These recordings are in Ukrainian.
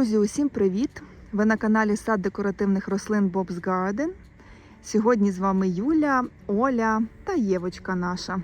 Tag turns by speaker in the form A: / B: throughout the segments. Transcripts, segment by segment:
A: Друзі, усім привіт! Ви на каналі Сад декоративних рослин Bob's Garden. Сьогодні з вами Юля, Оля та Євочка наша.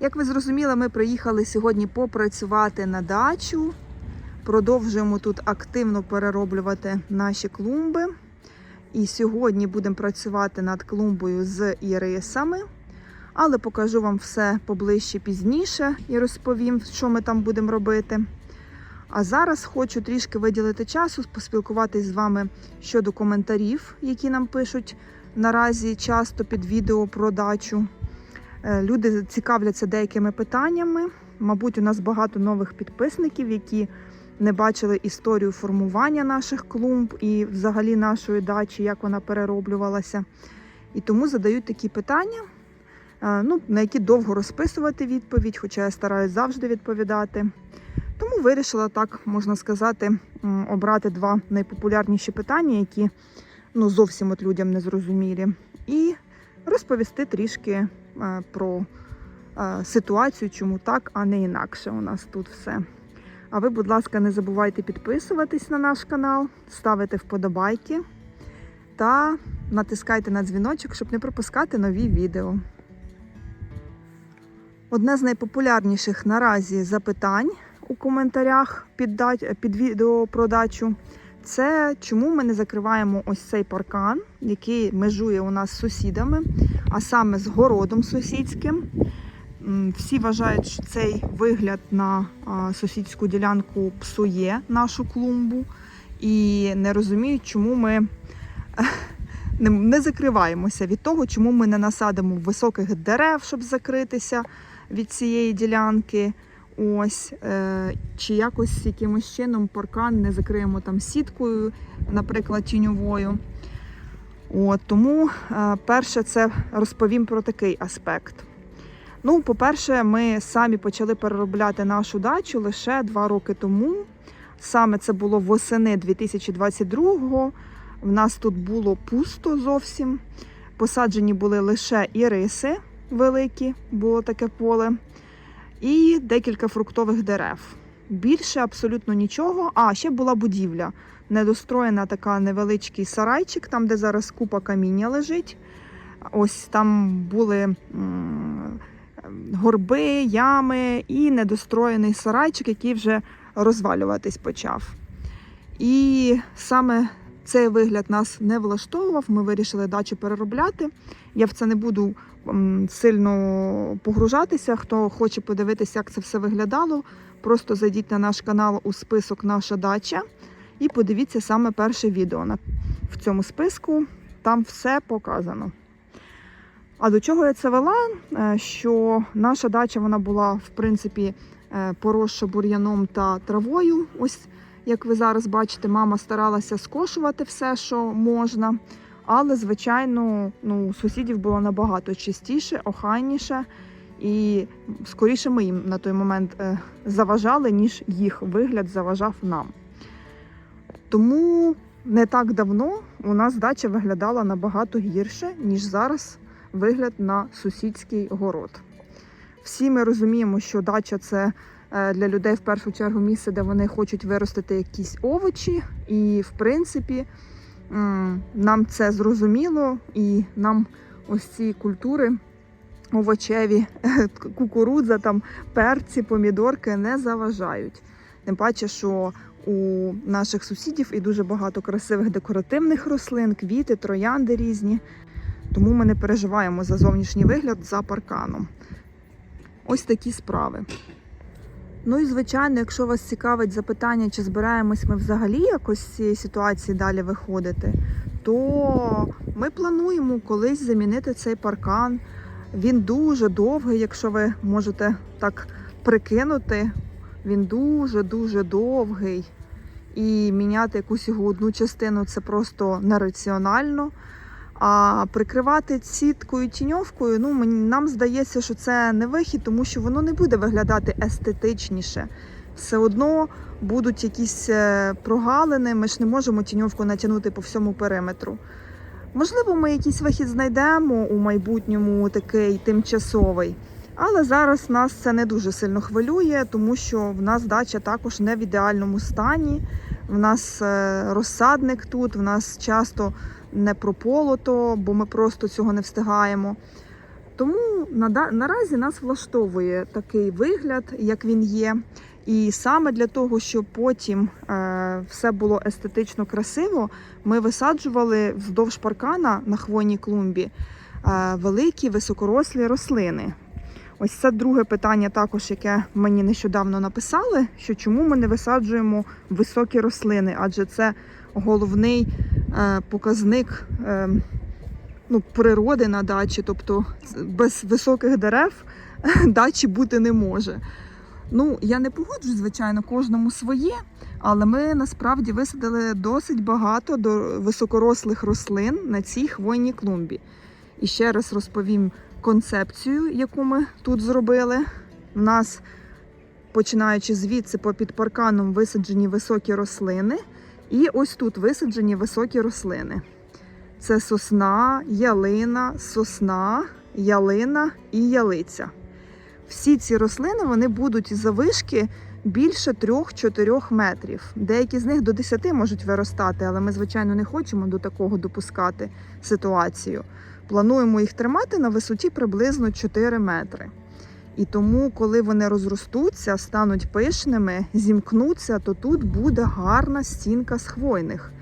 A: Як ви зрозуміли, ми приїхали сьогодні попрацювати на дачу. Продовжуємо тут активно перероблювати наші клумби. І сьогодні будемо працювати над клумбою з ірисами. Але покажу вам все поближче пізніше і розповім, що ми там будемо робити. А зараз хочу трішки виділити часу, поспілкуватись з вами щодо коментарів, які нам пишуть наразі часто під відео про дачу. Е, Люди цікавляться деякими питаннями. Мабуть, у нас багато нових підписників, які не бачили історію формування наших клумб і взагалі нашої дачі, як вона перероблювалася. І тому задають такі питання, е, ну, на які довго розписувати відповідь, хоча я стараюсь завжди відповідати. Тому вирішила так, можна сказати, обрати два найпопулярніші питання, які ну, зовсім от людям не зрозумілі, і розповісти трішки е, про е, ситуацію, чому так, а не інакше у нас тут все. А ви, будь ласка, не забувайте підписуватись на наш канал, ставити вподобайки та натискайте на дзвіночок, щоб не пропускати нові відео. Одне з найпопулярніших наразі запитань у коментарях під, да- під відео про дачу. Це чому ми не закриваємо ось цей паркан, який межує у нас з сусідами, а саме з городом сусідським. Всі вважають, що цей вигляд на сусідську ділянку псує нашу клумбу і не розуміють, чому ми не закриваємося від того, чому ми не насадимо високих дерев, щоб закритися від цієї ділянки. Ось, е, чи якось якимось чином паркан не закриємо там сіткою, наприклад, тіньовою. От, тому е, перше, це розповім про такий аспект. Ну, по-перше, ми самі почали переробляти нашу дачу лише два роки тому. Саме це було восени 2022-го. В нас тут було пусто зовсім. Посаджені були лише іриси великі, було таке поле і декілька фруктових дерев. Більше абсолютно нічого. А, ще була будівля. Недостроєна така невеличкий сарайчик, там, де зараз купа каміння лежить. Ось там були горби, ями і недостроєний сарайчик, який вже розвалюватись почав. І саме цей вигляд нас не влаштовував. Ми вирішили дачу переробляти. Я в це не буду сильно погружатися. Хто хоче подивитися, як це все виглядало, просто зайдіть на наш канал у список Наша дача і подивіться саме перше відео в цьому списку. Там все показано. А до чого я це вела? Е, Що наша дача вона була в принципі е, поросша бур'яном та травою. Ось як ви зараз бачите, мама старалася скошувати все, що можна. Але, звичайно, ну, сусідів було набагато чистіше, охайніше, і скоріше ми їм на той момент е, заважали, ніж їх вигляд заважав нам. Тому не так давно у нас дача виглядала набагато гірше, ніж зараз вигляд на сусідський город. Всі ми розуміємо, що дача це е, для людей в першу чергу місце, де вони хочуть виростити якісь овочі, і в принципі. М, Нам це зрозуміло, і нам ось ці культури овочеві, кукурудза, там, перці, помідорки не заважають. Тим паче, що у наших сусідів і дуже багато красивих декоративних рослин, квіти, троянди різні. Тому ми не переживаємо за зовнішній вигляд за парканом. Ось такі справи. Ну і звичайно, якщо вас цікавить запитання, чи збираємось ми взагалі якось з цієї ситуації далі виходити, то ми плануємо колись замінити цей паркан. Він дуже довгий, якщо ви можете так прикинути. Він дуже-дуже довгий. І міняти якусь його одну частину це просто нераціонально. А прикривати сіткою тіньовкою, ну мені нам здається, що це не вихід, тому що воно не буде виглядати естетичніше. Все одно будуть якісь е, прогалини. Ми ж не можемо тіньовку натягнути по всьому периметру. Можливо, ми якийсь вихід знайдемо у майбутньому такий тимчасовий. Але зараз нас це не дуже сильно хвилює, тому що в нас дача також не в ідеальному стані. В нас е, розсадник тут, в нас часто не прополото, бо ми просто цього не встигаємо. Тому наразі нас влаштовує такий вигляд, як він є. І саме для того, щоб потім е, все було естетично красиво, ми висаджували вздовж паркана на хвойній клумбі е, великі високорослі рослини. Ось це друге питання, також яке мені нещодавно написали: що чому ми не висаджуємо високі рослини, адже це головний показник е, ну, природи на дачі, тобто без високих дерев дачі бути не може. Ну, я не погоджуюсь, звичайно, кожному своє, але ми насправді висадили досить багато до високорослих рослин на цій хвойній клумбі. І ще раз розповім концепцію, яку ми тут зробили. У нас, починаючи звідси по під парканом, висаджені високі рослини, і ось тут висаджені високі рослини. Це сосна, ялина, сосна, ялина і ялиця. Всі ці рослини вони будуть завишки більше 3-4 метрів. Деякі з них до 10 можуть виростати, але ми, звичайно, не хочемо до такого допускати ситуацію. Плануємо їх тримати на висоті приблизно 4 метри. І тому, коли вони розростуться, стануть пишними, зімкнуться, то тут буде гарна стінка з хвойних.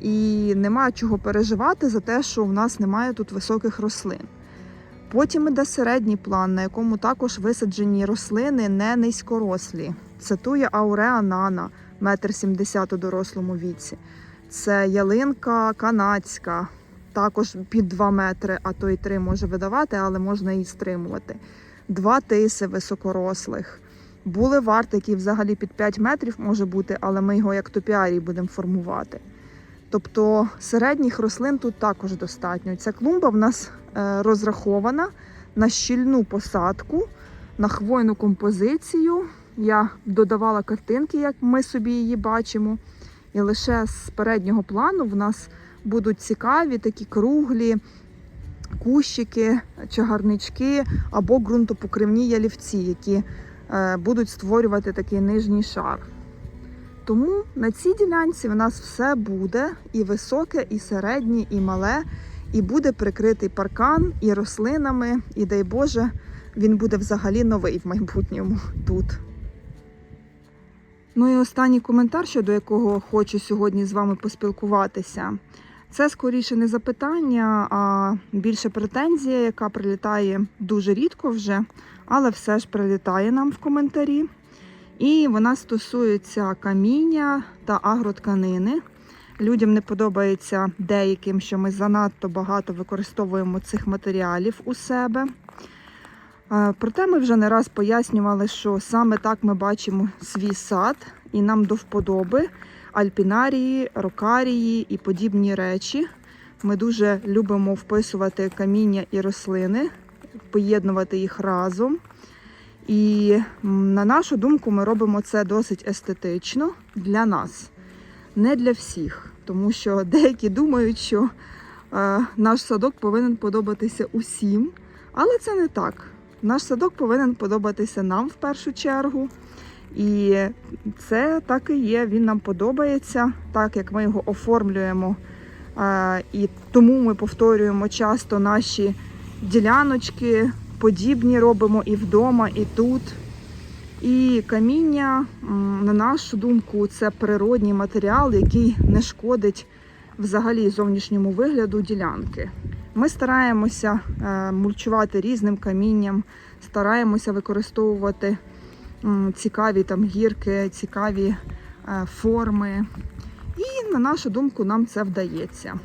A: І нема чого переживати за те, що в нас немає тут високих рослин. Потім іде середній план, на якому також висаджені рослини не низькорослі. Це тує ауреа нана, метр сімдесят у дорослому віці. Це ялинка канадська, також під 2 метри, а то й 3 може видавати, але можна її стримувати. Два тиси високорослих. Булевард, який взагалі під 5 метрів може бути, але ми його як топіарій будемо формувати. Тобто середніх рослин тут також достатньо. Ця клумба в нас е, розрахована на щільну посадку, на хвойну композицію. Я додавала картинки, як ми собі її бачимо. І лише з переднього плану в нас будуть цікаві такі круглі кущики, чагарнички або ґрунтопокривні ялівці, які е, будуть створювати такий нижній шар. Тому на цій ділянці в нас все буде і високе, і середнє, і мале, і буде прикритий паркан і рослинами, і дай Боже, він буде взагалі новий в майбутньому тут. Ну і останній коментар, щодо якого хочу сьогодні з вами поспілкуватися. Це скоріше не запитання, а більше претензія, яка прилітає дуже рідко вже, але все ж прилітає нам в коментарі. І вона стосується каміння та агротканини. Людям не подобається деяким, що ми занадто багато використовуємо цих матеріалів у себе. Е, Проте ми вже не раз пояснювали, що саме так ми бачимо свій сад, і нам до вподоби альпінарії, рокарії і подібні речі. Ми дуже любимо вписувати каміння і рослини, поєднувати їх разом. І на нашу думку, ми робимо це досить естетично для нас, не для всіх. Тому що деякі думають, що е, наш садок повинен подобатися усім, але це не так. Наш садок повинен подобатися нам в першу чергу. І це так і є. Він нам подобається, так як ми його оформлюємо. І тому ми повторюємо часто наші діляночки, подібні робимо і вдома, і тут. І каміння, на нашу думку, це природній матеріал, який не шкодить взагалі зовнішньому вигляду ділянки. Ми стараємося е, мульчувати різним камінням, стараємося використовувати цікаві там гірки, цікаві е, форми. І на нашу думку, нам це вдається.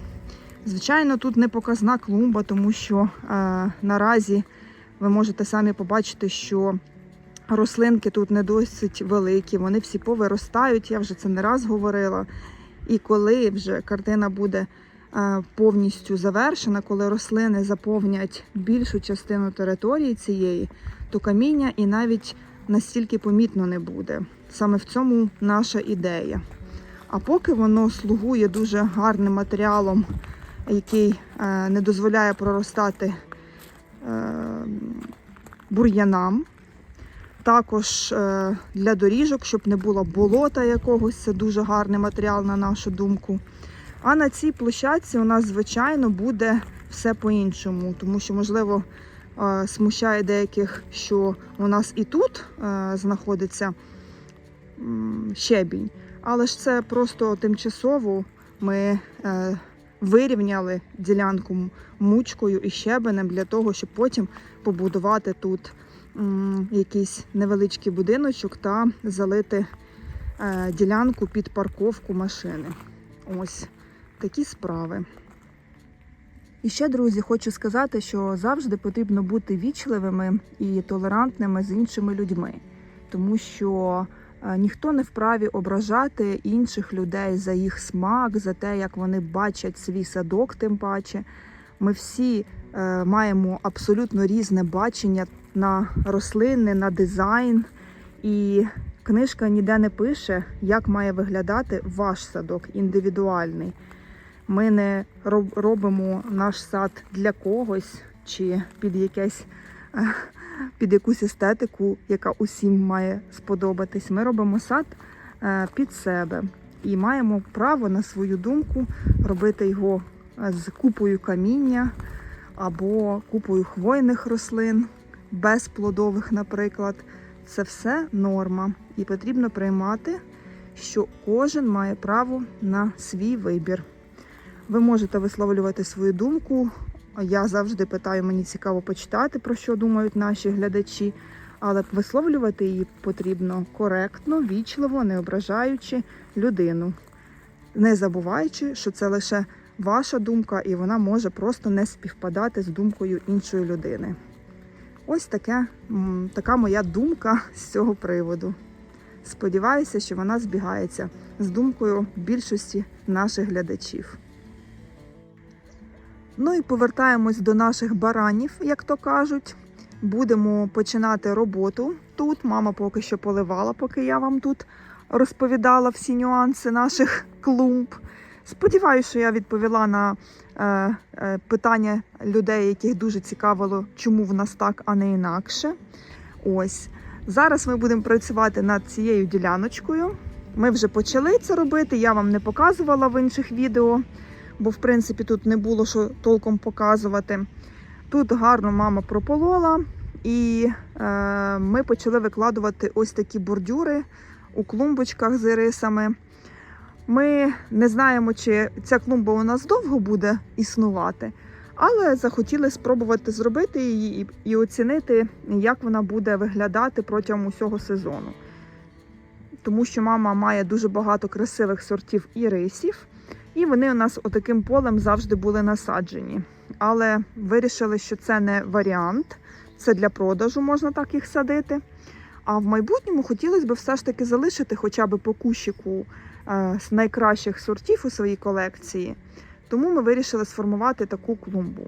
A: Звичайно, тут не показна клумба, тому що е, наразі ви можете самі побачити, що рослинки тут не досить великі, вони всі повиростають, я вже це не раз говорила. І коли вже картина буде е, повністю завершена, коли рослини заповнять більшу частину території цієї, то каміння і навіть настільки помітно не буде. Саме в цьому наша ідея. А поки воно слугує дуже гарним матеріалом, який е, не дозволяє проростати е, бур'янам, Також е, для доріжок, щоб не було болота якогось, це дуже гарний матеріал, на нашу думку. А на цій площадці у нас, звичайно, буде все по-іншому, тому що, можливо, смущає деяких, що у нас і тут е, знаходиться щебінь. Але ж це просто тимчасово ми е, вирівняли ділянку мучкою і щебенем для того, щоб потім побудувати тут якийсь невеличкий будиночок та залити е, ділянку під парковку машини. Ось такі справи. І ще, друзі, хочу сказати, що завжди потрібно бути вічливими і толерантними з іншими людьми, тому що е, ніхто не вправі ображати інших людей за їх смак, за те, як вони бачать свій садок, тим паче. Ми всі е, маємо абсолютно різне бачення на рослини, на дизайн. І книжка ніде не пише, як має виглядати ваш садок індивідуальний. Ми не робимо наш сад для когось чи під якесь е, під якусь естетику, яка усім має сподобатись. Ми робимо сад е, під себе і маємо право на свою думку робити його е, з купою каміння або купою хвойних рослин, безплодових, наприклад. Це все норма, і потрібно приймати, що кожен має право на свій вибір. Ви можете висловлювати свою думку. Я завжди питаю, мені цікаво почитати, про що думають наші глядачі, але висловлювати її потрібно коректно, вічливо, не ображаючи людину, не забуваючи, що це лише ваша думка, і вона може просто не співпадати з думкою іншої людини. Ось таке, така моя думка з цього приводу. Сподіваюся, що вона збігається з думкою більшості наших глядачів. Ну і повертаємось до наших баранів, як то кажуть. Будемо починати роботу тут. Мама поки що поливала, поки я вам тут розповідала всі нюанси наших клумб. Сподіваюся, що я відповіла на е, е, питання людей, яких дуже цікавило, чому в нас так, а не інакше. Ось зараз ми будемо працювати над цією діляночкою. Ми вже почали це робити. Я вам не показувала в інших відео, бо в принципі тут не було що толком показувати. Тут гарно мама прополола, і е, ми почали викладувати ось такі бордюри у клумбочках з ірисами. Ми не знаємо, чи ця клумба у нас довго буде існувати, але захотіли спробувати зробити її і, оцінити, як вона буде виглядати протягом усього сезону. Тому що мама має дуже багато красивих сортів ірисів, і вони у нас отаким полем завжди були насаджені. Але вирішили, що це не варіант, це для продажу можна так їх садити. А в майбутньому хотілося б все ж таки залишити хоча б по кущику е, з найкращих сортів у своїй колекції. Тому ми вирішили сформувати таку клумбу.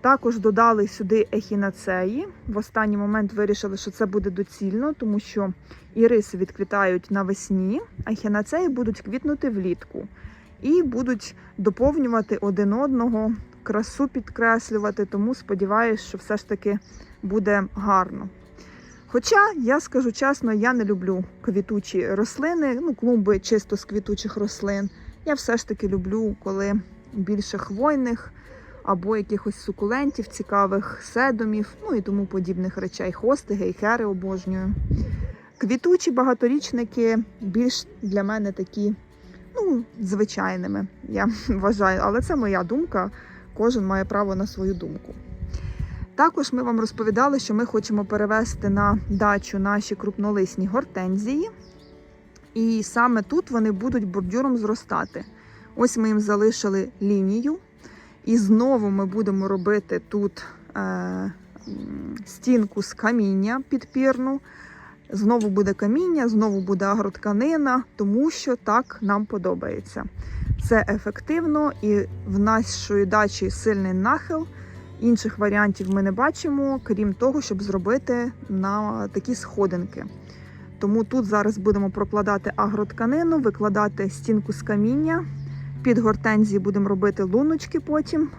A: Також додали сюди ехінацеї. В останній момент вирішили, що це буде доцільно, тому що іриси відквітають навесні, а ехінацеї будуть квітнути влітку і будуть доповнювати один одного, красу підкреслювати. Тому сподіваюся, що все ж таки буде гарно. Хоча я скажу чесно, я не люблю квітучі рослини, ну клумби чисто з квітучих рослин. Я все ж таки люблю, коли більше хвойних або якихось сукулентів цікавих, седомів, ну і тому подібних речей. Хости, гейхери обожнюю. Квітучі багаторічники більш для мене такі, ну, звичайними, я вважаю, але це моя думка. Кожен має право на свою думку. Також ми вам розповідали, що ми хочемо перевести на дачу наші крупнолисні гортензії. І саме тут вони будуть бордюром зростати. Ось ми їм залишили лінію. І знову ми будемо робити тут е, стінку з каміння підпірну. Знову буде каміння, знову буде агротканина, тому що так нам подобається. Це ефективно і в нашої дачі сильний нахил. Інших варіантів ми не бачимо, крім того, щоб зробити на такі сходинки. Тому тут зараз будемо прокладати агротканину, викладати стінку з каміння. Під гортензії будемо робити луночки потім.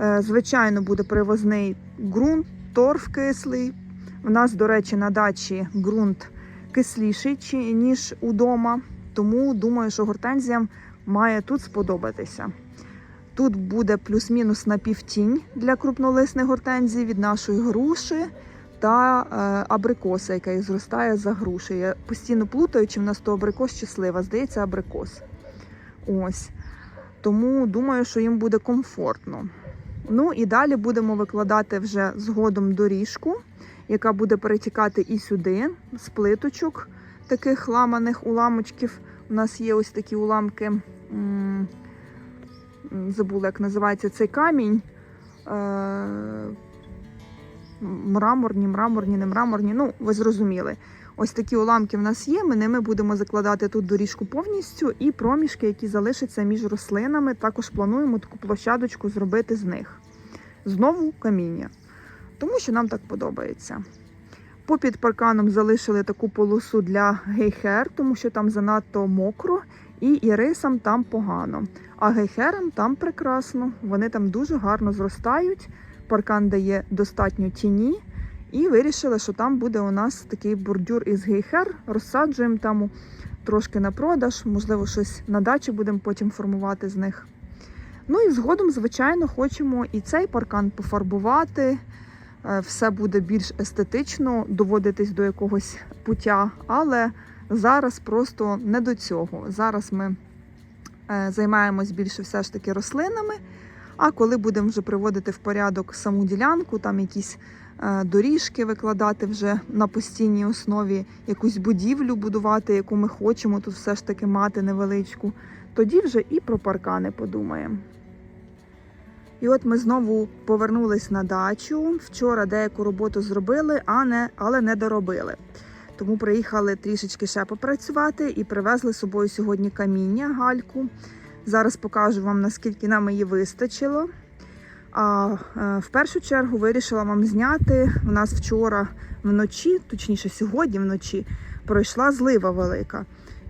A: Е, Звичайно, буде привозний ґрунт, торф кислий, В нас, до речі, на дачі ґрунт кисліший, ніж удома, тому думаю, що гортензіям має тут сподобатися. Тут буде плюс-мінус напівтінь для крупнолисних гортензій від нашої груші та е, абрикоса, яка зростає за грушею. Я постійно плутаю, чи в нас то абрикос чи слива. Здається, абрикос. Ось. Тому думаю, що їм буде комфортно. Ну і далі будемо викладати вже згодом доріжку, яка буде перетікати і сюди, з плиточок таких ламаних уламочків. У нас є ось такі уламки. Забула, як називається цей камінь. Е, Мраморні, мраморні, не мраморні. Ну, ви зрозуміли. Ось такі уламки в нас є. Ми ними будемо закладати тут доріжку повністю і проміжки, які залишаться між рослинами. Також плануємо таку площадочку зробити з них. Знову каміння. Тому що нам так подобається. Попід парканом залишили таку полосу для гейхер, тому що там занадто мокро, і ірисам там погано. А гейхерам там прекрасно. Вони там дуже гарно зростають. Паркан дає достатньо тіні. І вирішили, що там буде у нас такий бордюр із гейхер. Розсаджуємо там трошки на продаж, можливо, щось на дачі будемо потім формувати з них. Ну і згодом, звичайно, хочемо і цей паркан пофарбувати. Е, Все буде більш естетично, доводитись до якогось пуття, але зараз просто не до цього. Зараз ми е, займаємось більше все ж таки рослинами. А коли будемо вже приводити в порядок саму ділянку, там якісь е, доріжки викладати вже на постійній основі, якусь будівлю будувати, яку ми хочемо тут все ж таки мати невеличку, тоді вже і про паркани подумаємо. І от ми знову повернулись на дачу. Вчора деяку роботу зробили, а не, але не доробили. Тому приїхали трішечки ще попрацювати і привезли з собою сьогодні каміння, гальку. Зараз покажу вам, наскільки нам її вистачило. А е, в першу чергу вирішила вам зняти. У нас вчора вночі, точніше, сьогодні вночі, пройшла злива велика.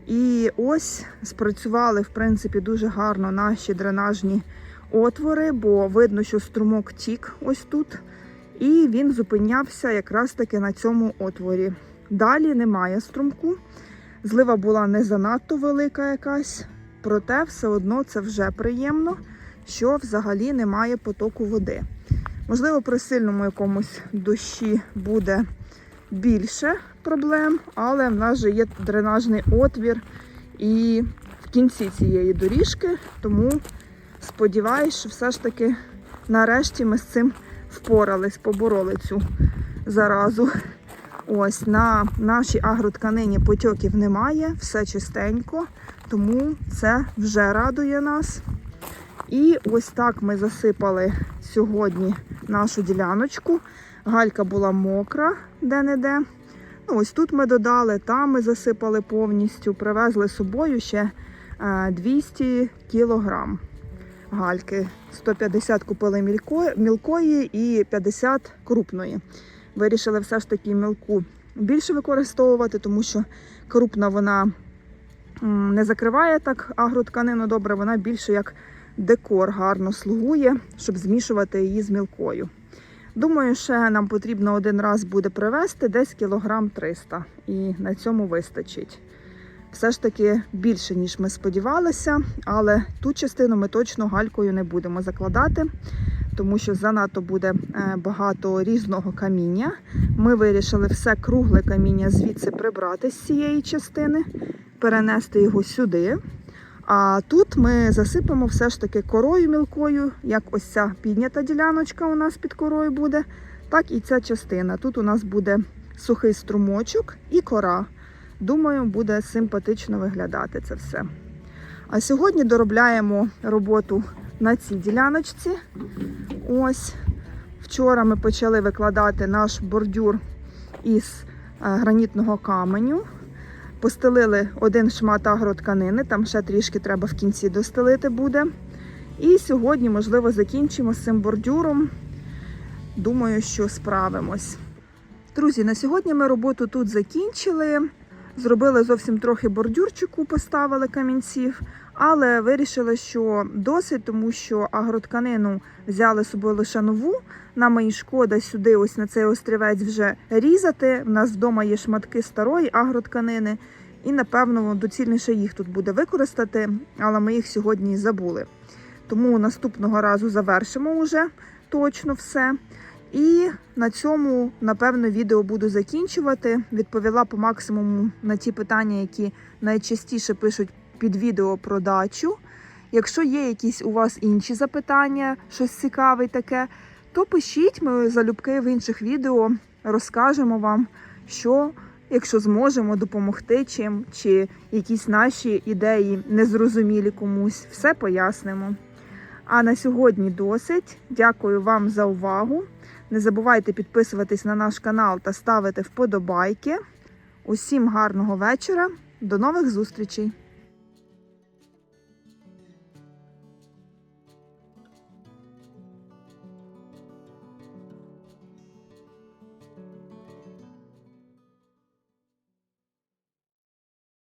A: І ось спрацювали, в принципі, дуже гарно наші дренажні отвори, бо видно, що струмок тік ось тут. І він зупинявся якраз таки на цьому отворі. Далі немає струмку. Злива була не занадто велика якась, проте все одно це вже приємно, що взагалі немає потоку води. Можливо, при сильному якомусь дощі буде більше проблем, але в нас же є дренажний отвір і в кінці цієї доріжки, тому сподіваюсь, що все ж таки нарешті ми з цим впорались, побороли цю заразу. Ось на нашій агротканині потьоків немає, все чистенько, тому це вже радує нас. І ось так ми засипали сьогодні нашу діляночку. Галька була мокра де-не-де. Ну, ось тут ми додали, там ми засипали повністю, привезли з собою ще е, 200 кілограм гальки. 150 купили мілько- мілкої і 50 крупної. Вирішили все ж таки мілку більше використовувати, тому що крупна вона не закриває так агротканину добре, вона більше як декор гарно слугує, щоб змішувати її з мілкою. Думаю, ще нам потрібно один раз буде привезти десь кілограм 300 і на цьому вистачить. Все ж таки більше, ніж ми сподівалися, але ту частину ми точно галькою не будемо закладати, тому що занадто буде е, багато різного каміння. Ми вирішили все кругле каміння звідси прибрати з цієї частини, перенести його сюди. А тут ми засипемо все ж таки корою мілкою, як ось ця піднята діляночка у нас під корою буде, так і ця частина. Тут у нас буде сухий струмочок і кора. Думаю, буде симпатично виглядати це все. А сьогодні доробляємо роботу на цій діляночці. Ось вчора ми почали викладати наш бордюр із е, гранітного каменю. Постелили один шмат агротканини, там ще трішки треба в кінці достелити буде. І сьогодні, можливо, закінчимо з цим бордюром. Думаю, що справимось. Друзі, на сьогодні ми роботу тут закінчили. Зробили зовсім трохи бордюрчику, поставили камінців. Але вирішили, що досить, тому що агротканину взяли собою лише нову. Нам і шкода сюди, ось на цей острівець, вже різати. У нас вдома є шматки старої агротканини, і напевно доцільніше їх тут буде використати, але ми їх сьогодні забули. Тому наступного разу завершимо вже точно все. І на цьому, напевно, відео буду закінчувати. Відповіла по максимуму на ті питання, які найчастіше пишуть під відео про дачу. Якщо є якісь у вас інші запитання, щось цікаве таке, то пишіть, ми залюбки в інших відео розкажемо вам, що, якщо зможемо допомогти чим, чи якісь наші ідеї незрозумілі комусь, все пояснимо. А на сьогодні досить. Дякую вам за увагу. Не забувайте підписуватись на наш канал та ставити вподобайки. Усім гарного вечора. До нових зустрічей!